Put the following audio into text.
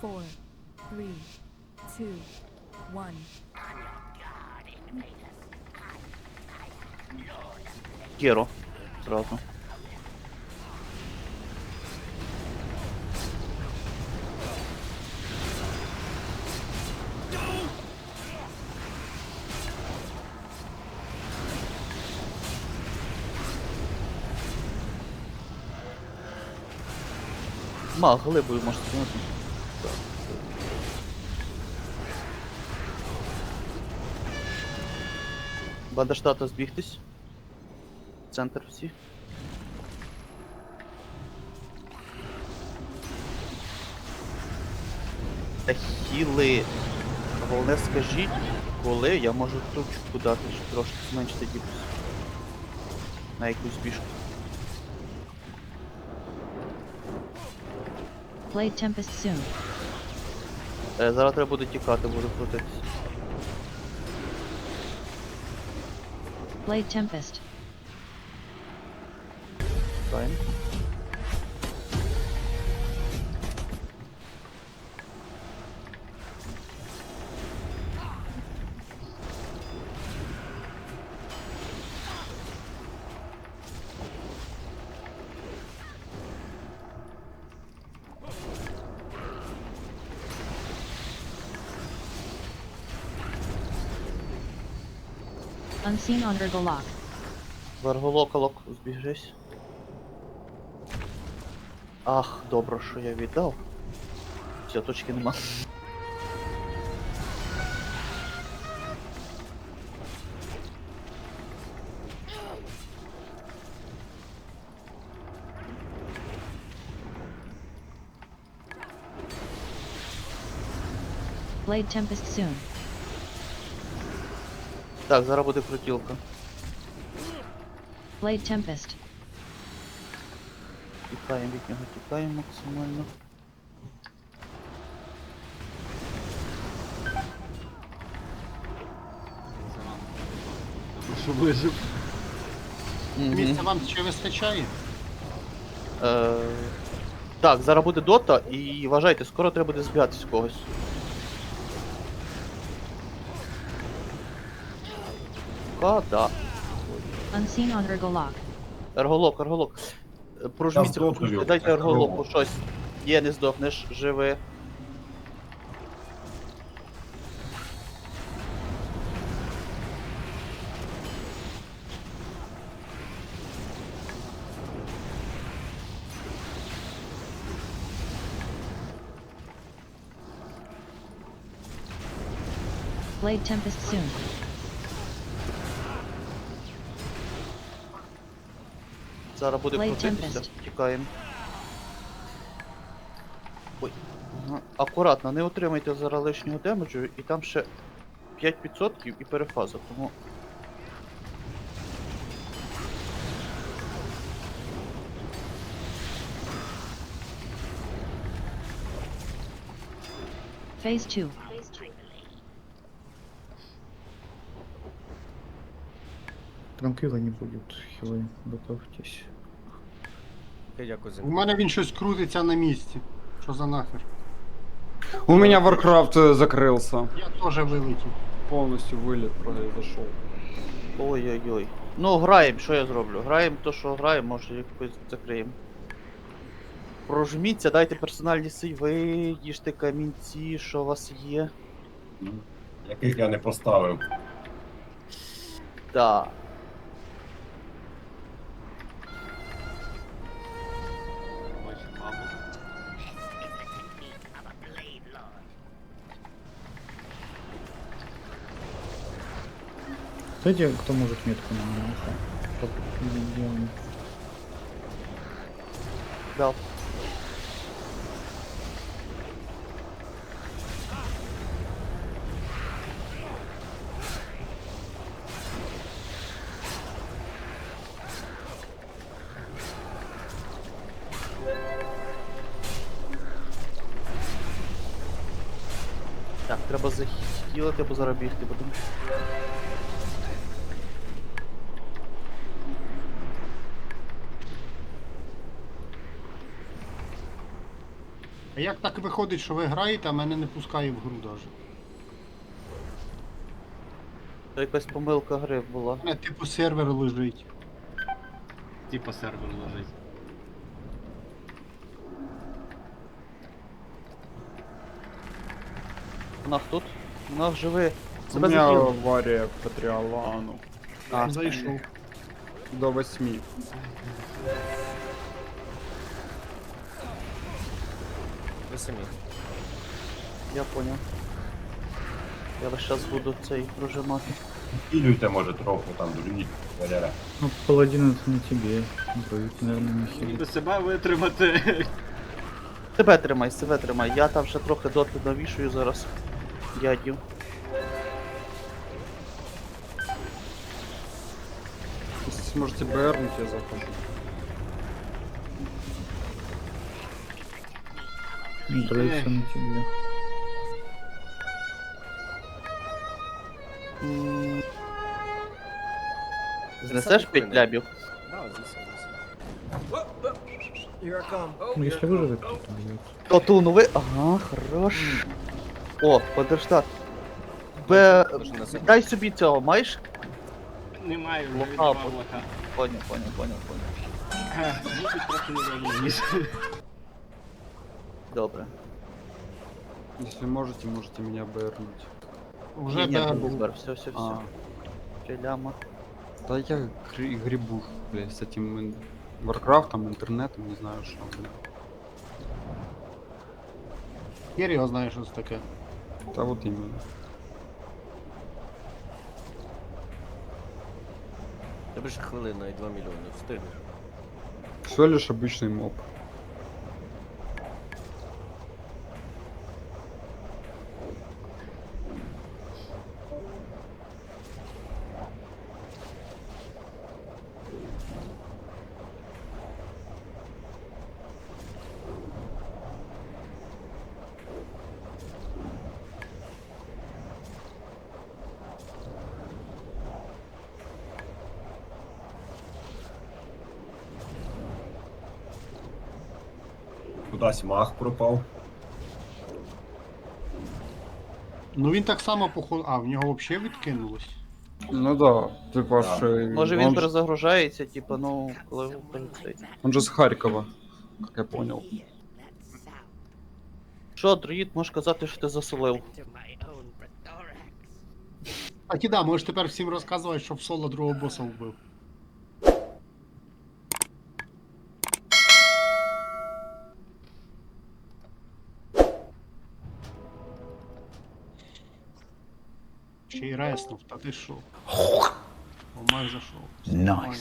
four, three, two, one. Геро. Зразу. Маг, глибою можеш скинути. Бандештата збігтись. Центр всі. Та хіли. Головне скажіть, коли я можу точку дати, щоб трошки зменшити діпус. На якусь бішку. Blade Tempest soon. Е, зараз треба буде тікати, буду крутитися. Blade Tempest. Fine. Unseen on Ergolok. Варголоколок, збіжись. Ах, добре, що я віддав. Все, точки нема. Blade Tempest soon. Так, зараз буде крутілка. Blade Tempest. Тікаємо від нього, тікаємо максимально. Що вижив. Місця вам ще вистачає? Е, так, зараз буде дота і вважайте, скоро треба буде збігатись когось. Ка, да. Unseen on Ergolok. Ерголок, ерголок. Здохну, прожміться, йо, дайте так, ерголоку ерголок. щось. Є, не здохнеш, живи. Blade Tempest soon. Зараз буде крутитися. Тікаємо. Ой. Ага. Акуратно, не отримайте зараз лишнього демеджу, і там ще 5% і перефаза, тому. Phase 2. Транквила не будет, хилы, готовьтесь. Дякую за У мене він щось крутиться на місці. Що за нахер? У меня Warcraft э, закрылся. Я теж вилетів. Полностью вылет произошел. Ой-ой-ой. Ну, граємо, що я зроблю? Граємо то, що граємо, може якось закриємо. Прожміться, дайте персональні сейви, їжте камінці, що у вас є. Яких я не поставив. Так. Кстати, кто может метку на Дал. Так, треба захилити треба заробігти, бо тому. А як так виходить, що ви граєте, а мене не пускає в гру даже? То якась помилка гри була. У мене типу сервер лежить. Типа сервер лежить. Нах тут? Нах живи. У Себе захил. авария по Триолану. А, Зайшов. До восьми. Самі. я поняв. Я весь час буду цей прожимати. Хілюйте, може, трохи там, дурніть. Валяра. Ну, паладин это не тебе. Друид, наверное, не хилит. До себе витримати. Себе тримай, себе тримай. Я там ще трохи доти навішую зараз. Дядю. Если сможете БРнуть, я захожу. На тебе. Знесеш 5 лябів? Да, звісно, звісно. Ну, если выживет, то бьет. Тату, ви. Ага, хорош. О, подожди. Б... Дай собі цього, маєш? Немає вже Лоха, віддавав лоха. Поняв, поняв, поняв, поняв. Ха, Мусить трохи неважливіше. Добре. Если можете, можете меня БРнуть. Уже Ні, ні, да, був бар, все, все, все. А, Три ляма. да я гри- грибу, бля, с этим ин- Варкрафтом, интернетом, не знаю, что, бля. Хер його знає, що це таке. Да вот именно. Тебе ж хвилина і 2 мільйони. Встигнеш. Все лишь обычный моб. Кудись мах пропав. Ну він так само походу. А, в нього взагалі відкинулось. Ну да, типа Да. ж... э, Може он він ж- перезагружається, типу, ну, коли цей. Он же с Харькова, как я понял. Що, друїд, можеш казати, що ти засолив? А ті да, можеш тепер всім розказувати, що в соло другого боса вбив. Ще й реснув, та ти що? Майже шов. Нормально.